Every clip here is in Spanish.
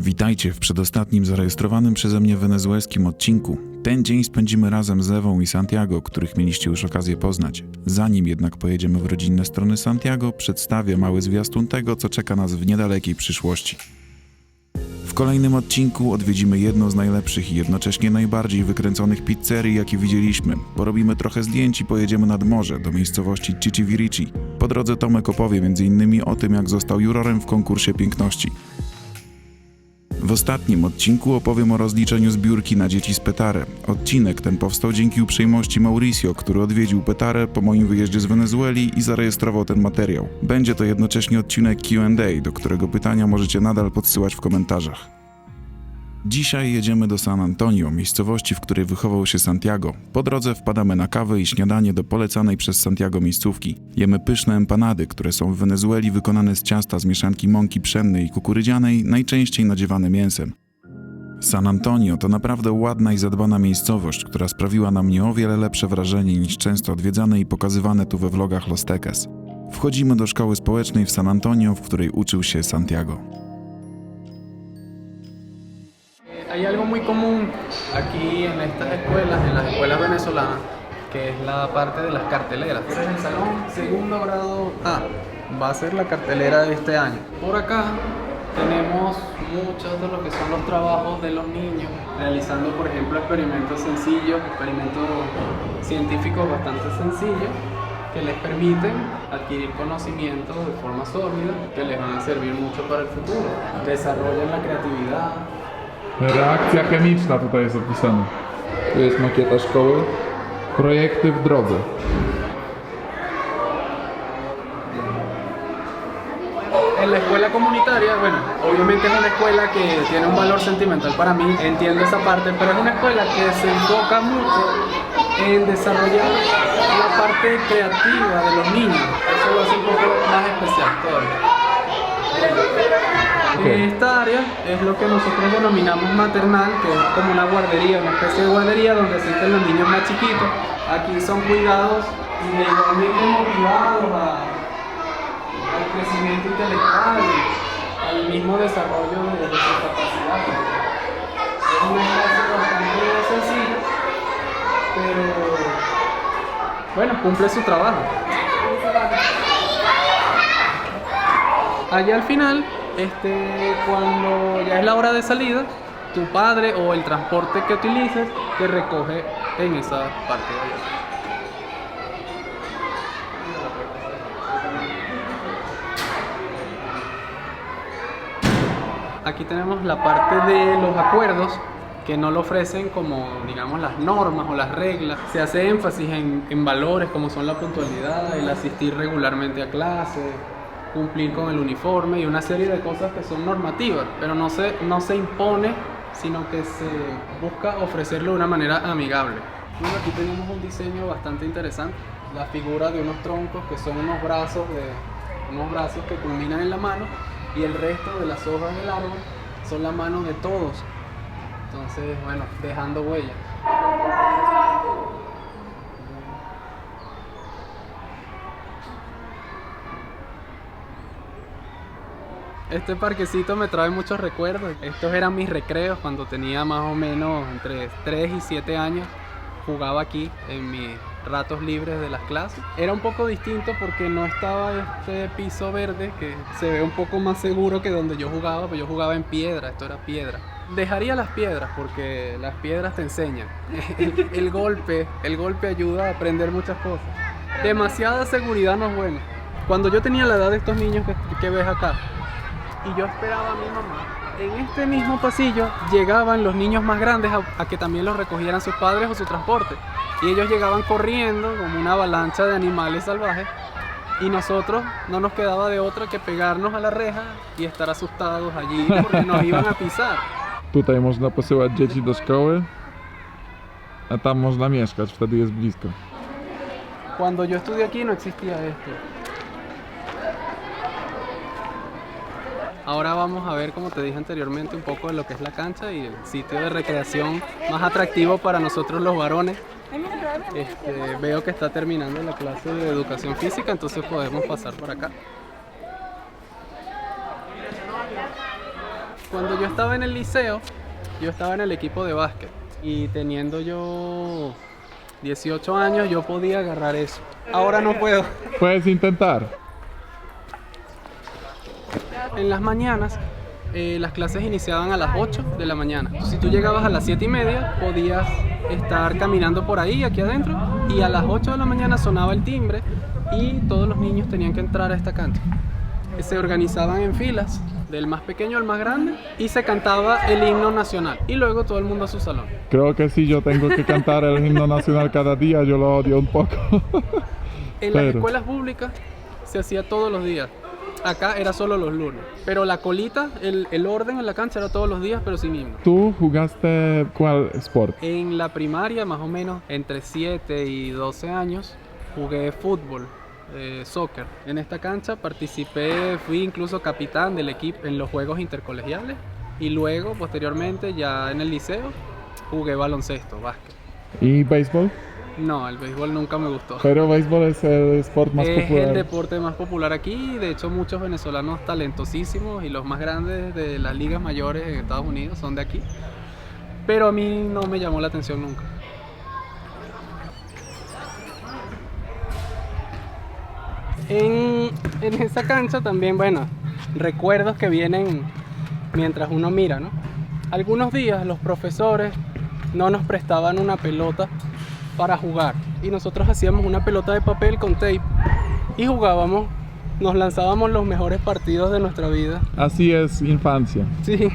Witajcie w przedostatnim zarejestrowanym przeze mnie wenezuelskim odcinku. Ten dzień spędzimy razem z Ewą i Santiago, których mieliście już okazję poznać. Zanim jednak pojedziemy w rodzinne strony Santiago, przedstawię mały zwiastun tego, co czeka nas w niedalekiej przyszłości. W kolejnym odcinku odwiedzimy jedną z najlepszych i jednocześnie najbardziej wykręconych pizzerii, jakie widzieliśmy. Porobimy trochę zdjęć i pojedziemy nad morze, do miejscowości Cicivirici. Po drodze Tomek opowie m.in. o tym, jak został jurorem w konkursie piękności. W ostatnim odcinku opowiem o rozliczeniu zbiórki na dzieci z Petare. Odcinek ten powstał dzięki uprzejmości Mauricio, który odwiedził Petare po moim wyjeździe z Wenezueli i zarejestrował ten materiał. Będzie to jednocześnie odcinek Q&A, do którego pytania możecie nadal podsyłać w komentarzach. Dzisiaj jedziemy do San Antonio, miejscowości, w której wychował się Santiago. Po drodze wpadamy na kawę i śniadanie do polecanej przez Santiago miejscówki. Jemy pyszne empanady, które są w Wenezueli wykonane z ciasta z mieszanki mąki pszennej i kukurydzianej, najczęściej nadziewane mięsem. San Antonio to naprawdę ładna i zadbana miejscowość, która sprawiła na mnie o wiele lepsze wrażenie niż często odwiedzane i pokazywane tu we vlogach Los Teques. Wchodzimy do szkoły społecznej w San Antonio, w której uczył się Santiago. Hay algo muy común aquí en estas escuelas, en las escuelas venezolanas, que es la parte de las carteleras. Este es el salón segundo grado A, va a ser la cartelera de este año. Por acá tenemos muchos de lo que son los trabajos de los niños, realizando por ejemplo experimentos sencillos, experimentos científicos bastante sencillos que les permiten adquirir conocimientos de forma sólida que les van a servir mucho para el futuro. Desarrollan la creatividad, Reakcja chemiczna tutaj jest opisana. Tu jest makieta szkoły. Projekty w drodze. En la escuela comunitaria, bueno, obviamente es una escuela que tiene un valor sentimental para mí, entiendo esa parte, pero es una escuela que se enfoca mucho en desarrollar la parte creativa de los niños. Eso lo hace un poco más especial todavía. Esta área es lo que nosotros denominamos maternal, que es como una guardería, una especie de guardería donde asisten los niños más chiquitos. Aquí son cuidados y igualmente motivados al crecimiento intelectual, al mismo desarrollo de, de sus capacidades. Es una clase bastante sencilla, pero bueno, cumple su trabajo. Allá al final, este, cuando ya es la hora de salida, tu padre o el transporte que utilices te recoge en esa parte de allá. Aquí tenemos la parte de los acuerdos que no lo ofrecen como, digamos, las normas o las reglas. Se hace énfasis en, en valores como son la puntualidad, el asistir regularmente a clase, cumplir con el uniforme y una serie de cosas que son normativas, pero no se, no se impone, sino que se busca ofrecerlo de una manera amigable. Bueno, aquí tenemos un diseño bastante interesante, la figura de unos troncos que son unos brazos, de, unos brazos que culminan en la mano y el resto de las hojas del árbol son la mano de todos. Entonces, bueno, dejando huella. Este parquecito me trae muchos recuerdos. Estos eran mis recreos cuando tenía más o menos entre 3 y 7 años. Jugaba aquí en mis ratos libres de las clases. Era un poco distinto porque no estaba este piso verde que se ve un poco más seguro que donde yo jugaba, pero yo jugaba en piedra, esto era piedra. Dejaría las piedras porque las piedras te enseñan. El, el golpe, el golpe ayuda a aprender muchas cosas. Demasiada seguridad no es bueno. Cuando yo tenía la edad de estos niños que, que ves acá, y yo esperaba a mi mamá. En este mismo pasillo llegaban los niños más grandes a, a, que también los recogieran sus padres o su transporte. Y ellos llegaban corriendo como una avalancha de animales salvajes. Y nosotros no nos quedaba de otra que pegarnos a la reja y estar asustados allí porque nos iban a pisar. Tutaj można posyłać dzieci do szkoły, a tam można mieszkać, wtedy jest blisko. Cuando yo estudié aquí no existía esto. Ahora vamos a ver, como te dije anteriormente, un poco de lo que es la cancha y el sitio de recreación más atractivo para nosotros los varones. Este, veo que está terminando la clase de educación física, entonces podemos pasar por acá. Cuando yo estaba en el liceo, yo estaba en el equipo de básquet y teniendo yo 18 años yo podía agarrar eso. Ahora no puedo. Puedes intentar. En las mañanas eh, las clases iniciaban a las 8 de la mañana. Si tú llegabas a las 7 y media podías estar caminando por ahí, aquí adentro, y a las 8 de la mañana sonaba el timbre y todos los niños tenían que entrar a esta cancha. Se organizaban en filas, del más pequeño al más grande, y se cantaba el himno nacional. Y luego todo el mundo a su salón. Creo que si yo tengo que cantar el himno nacional cada día, yo lo odio un poco. En las Pero- escuelas públicas se hacía todos los días. Acá era solo los lunes. Pero la colita, el, el orden en la cancha era todos los días, pero sin himno. ¿Tú jugaste cuál sport? En la primaria, más o menos entre 7 y 12 años, jugué fútbol, eh, soccer. En esta cancha participé, fui incluso capitán del equipo en los juegos intercolegiales. Y luego, posteriormente, ya en el liceo, jugué baloncesto, básquet. ¿Y béisbol? No, el béisbol nunca me gustó. Pero béisbol es el sport más es popular. el deporte más popular aquí. De hecho, muchos venezolanos talentosísimos y los más grandes de las ligas mayores en Estados Unidos son de aquí. Pero a mí no me llamó la atención nunca. En, en esa cancha también, bueno, recuerdos que vienen mientras uno mira, ¿no? Algunos días los profesores no nos prestaban una pelota para jugar y nosotros hacíamos una pelota de papel con tape y jugábamos, nos lanzábamos los mejores partidos de nuestra vida. Así es infancia. Sí,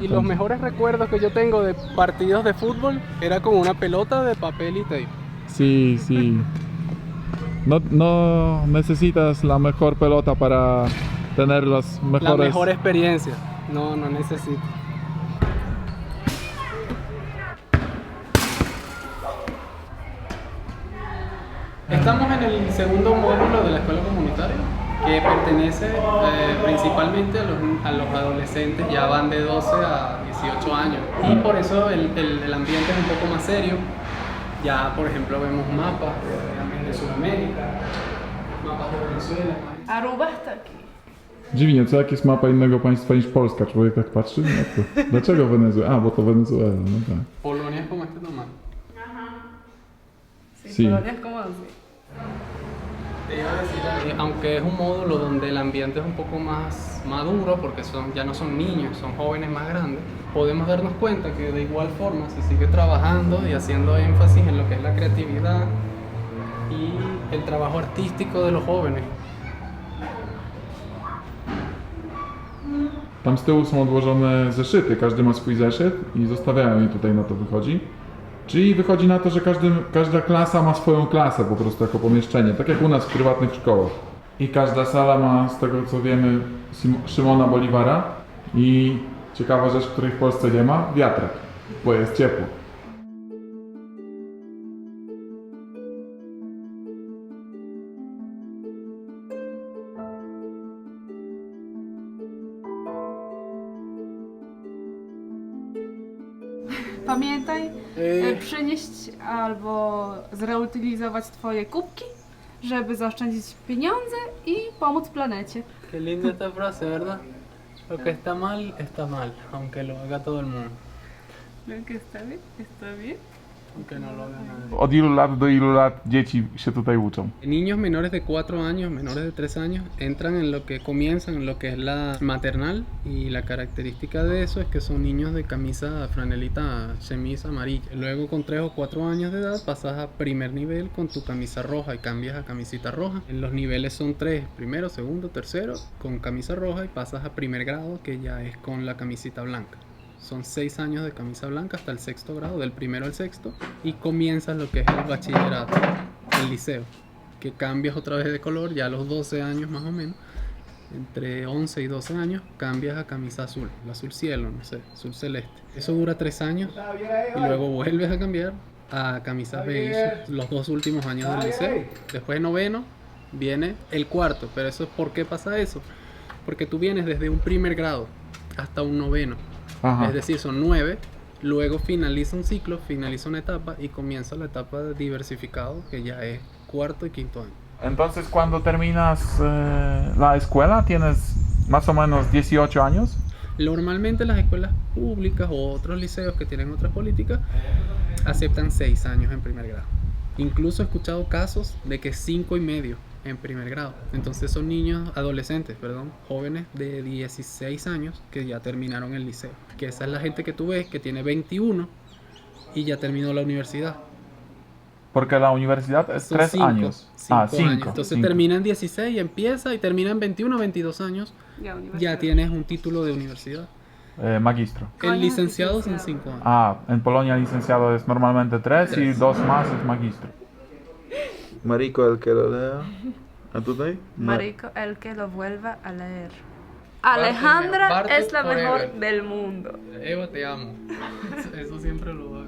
y los mejores recuerdos que yo tengo de partidos de fútbol era con una pelota de papel y tape. Sí, sí. No, no necesitas la mejor pelota para tener las La mejores... mejor experiencia. No, no necesito. Estamos en el segundo módulo de la escuela comunitaria, que pertenece eh, principalmente a los, a los adolescentes, ya van de 12 a 18 años. Y por eso el, el- el ambiente es un poco más serio. Ya, por ejemplo, vemos mapas de Sudamérica, mapas de Venezuela. Aruba está aquí. Dziwnie, co jak jest mapa innego państwa niż Polska? Człowiek tak patrzy? Jak to? Dlaczego Wenezuela? A, bo to Wenezuela, no tak. Polonia es como este tamaño. Sí, Sí. Polonia es como así. Eh, aunque es un módulo donde el ambiente es un poco más maduro, porque son, ya no son niños, son jóvenes más grandes, podemos darnos cuenta que de igual forma se sigue trabajando y haciendo énfasis en lo que es la creatividad y el trabajo artístico de los jóvenes. Tam z tyłu są odłożone zeszyty, każdy ma swój zeszyt i zostawiają je tutaj na to wychodzi. Czyli wychodzi na to, że każdy, każda klasa ma swoją klasę po prostu jako pomieszczenie, tak jak u nas w prywatnych szkołach. I każda sala ma, z tego co wiemy, Szymona Boliwara i ciekawa rzecz, której w Polsce nie ma, wiatrak, bo jest ciepło. Pamiętaj, Y, e, przynieść albo zreutylizować twoje kubki, żeby zaoszczędzić pieniądze i pomóc planecie. Qué linda esta frase, ¿verdad? Lo que está mal, está mal, aunque lo haga todo el mundo, Creo que está bien, está bien. Od ilu lat do ilu lat dzieci się tutaj uczą? Niños menores de 4 años, menores de 3 años, entran en lo que comienzan, en lo que es la maternal y la característica de eso es que son niños de camisa franelita, chemise amarilla. Luego con 3 o 4 años de edad pasas a primer nivel con tu camisa roja y cambias a camisita roja. Los niveles son 3, primero, segundo, tercero, con camisa roja y pasas a primer grado que ya es con la camisita blanca. Son 6 años de camisa blanca hasta el sexto grado, del primero al sexto, y comienzas lo que es el bachillerato, el liceo que cambias otra vez de color ya a los 12 años más o menos, entre 11 y 12 años, cambias a camisa azul, el azul cielo, no sé, azul celeste. Eso dura 3 años y luego vuelves a cambiar a camisa beige los dos últimos años del liceo. Después de noveno viene el cuarto, pero eso ¿por qué pasa eso? Porque tú vienes desde un primer grado hasta un noveno. Es decir, son nueve. Luego finaliza un ciclo, finaliza una etapa y comienza la etapa de diversificado, que ya es cuarto y quinto año. Entonces cuando terminas eh, la escuela tienes más o menos 18 años? Normalmente las escuelas públicas o otros liceos que tienen otras políticas aceptan seis años en primer grado. Incluso he escuchado casos de que cinco y medio en primer grado. Entonces son niños, adolescentes, perdón, jóvenes de 16 años que ya terminaron el liceo. Que esa es la gente que tú ves que tiene 21 y ya terminó la universidad. Porque la universidad es Son tres cinco, años. cinco ah, años. cinco. Entonces cinco. termina en 16 y empieza y termina en 21 o 22 años. Ya, Ya universidad. tienes un título de universidad. Eh, magistro. ¿Cuál El licenciado son licenciado? 5 años. Ah, en Polonia licenciado es normalmente tres, y Tres. dos más es magistro. Marico, el que lo lea. ¿A tú ahí? Marico, el que lo vuelva a leer. Alejandra Bartu es la mejor forever. del mundo. Eva, te amo. Eso, eso siempre lo doy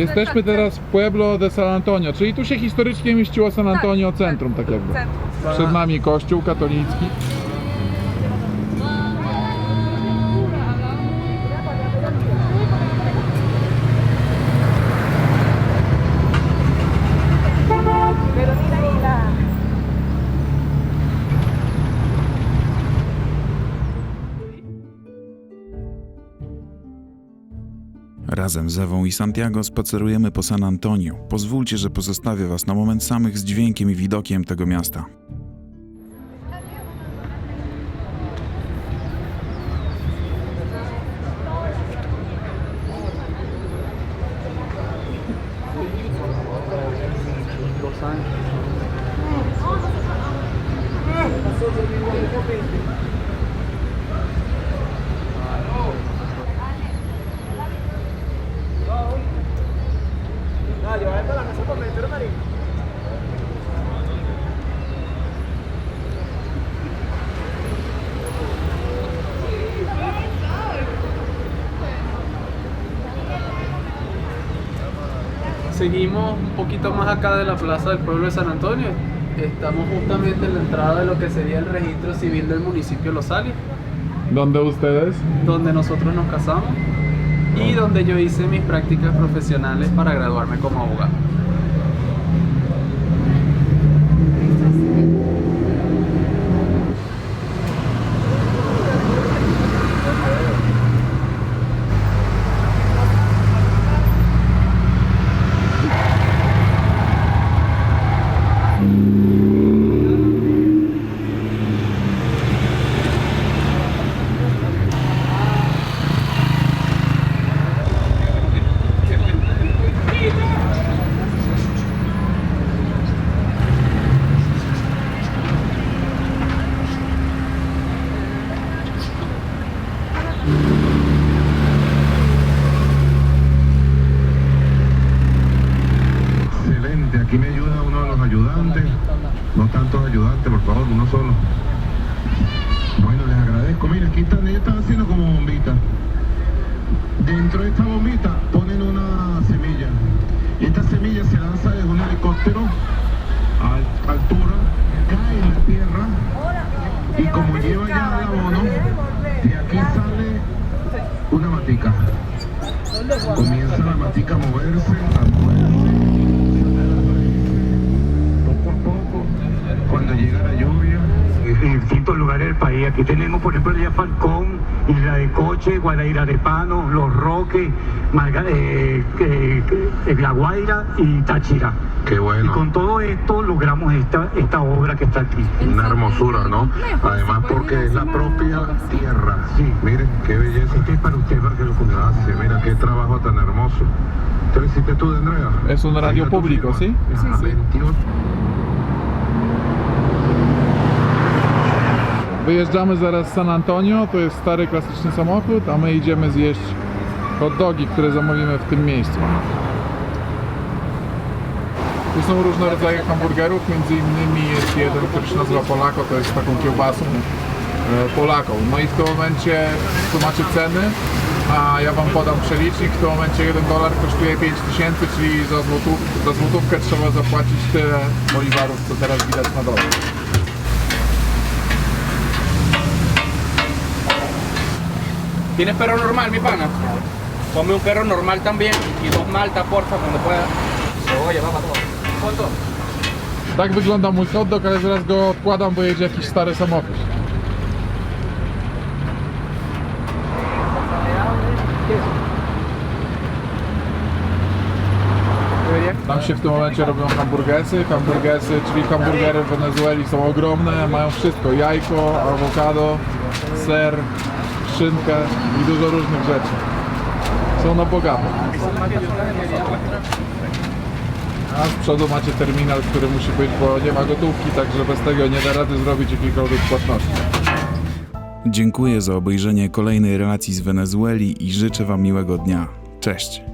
Jesteśmy teraz w Pueblo de San Antonio, czyli tu się historycznie mieściło San Antonio Centrum, tak jakby. Przed nami kościół katolicki. Razem z Ewą i Santiago spacerujemy po San Antonio. Pozwólcie, że pozostawię was na moment samych z dźwiękiem i widokiem tego miasta. Seguimos un poquito más acá de la plaza del pueblo de San Antonio. Estamos justamente en la entrada de lo que sería el registro civil del municipio Los Alias, Donde ustedes? donde nosotros nos casamos y donde yo hice mis prácticas profesionales para graduarme como abogado. Aquí me ayuda uno de los ayudantes. No tantos ayudantes, por favor, uno solo. Bueno, les agradezco. Mira, aquí están, ellos están haciendo como bombitas. Dentro de esta bombita ponen una semilla. Esta semilla se lanza desde un helicóptero a al- altura, cae en la tierra. Y como lleva ya el abono, de aquí sale una matica. Comienza la matica a moverse, a moverse. Poco a poco, cuando llega la lluvia, en distintos lugares del país. Aquí tenemos, por ejemplo, ya Falcón, Isla de Coche, Guadaira de Pano, Los Roques, Marga- eh, eh, eh, La Guaira y Táchira. qué Y bueno. con todo esto logramos esta, esta obra que está aquí. Una hermosura, ¿no? Además porque es la propia tierra. Sí. Miren, qué belleza. Este es para usted, para que lo. Gracias, mira qué trabajo tan hermoso. ¿Te lo hiciste tú, de Andrea? Es un radio público, firma. ¿sí? Ajá, Wyjeżdżamy zaraz z San Antonio, to jest stary klasyczny samochód, a my idziemy zjeść hot dogi, które zamówimy w tym miejscu. Tu są różne rodzaje hamburgerów, między innymi jest jeden, który się nazywa Polako, to jest taką kiełbasą Polakom. No i w tym momencie tu macie ceny, a ja wam podam przelicznik. W tym momencie 1 dolar kosztuje 5000, czyli za, za złotówkę trzeba zapłacić tyle boliwarów, co teraz widać na dole. ¿Tienes perro normal, mi pana? Ponme un perro normal también y dos maltas, porfa, cuando pueda. Va para todo. ¿Cuánto? Tak wygląda mój hot dog, ale zaraz go odkładam, bo jedzie jakiś stary samochód. Tam się w tym momencie robią hamburgersy. Hamburgersy, czyli hamburgery w Wenezueli są ogromne, mają wszystko. Jajko, awokado, ser, szynkę i dużo różnych rzeczy. Są na bogato. A z przodu macie terminal, który musi być, bo nie ma gotówki, także bez tego nie da rady zrobić jakiejkolwiek płatności. Dziękuję za obejrzenie kolejnej relacji z Wenezueli i życzę Wam miłego dnia. Cześć!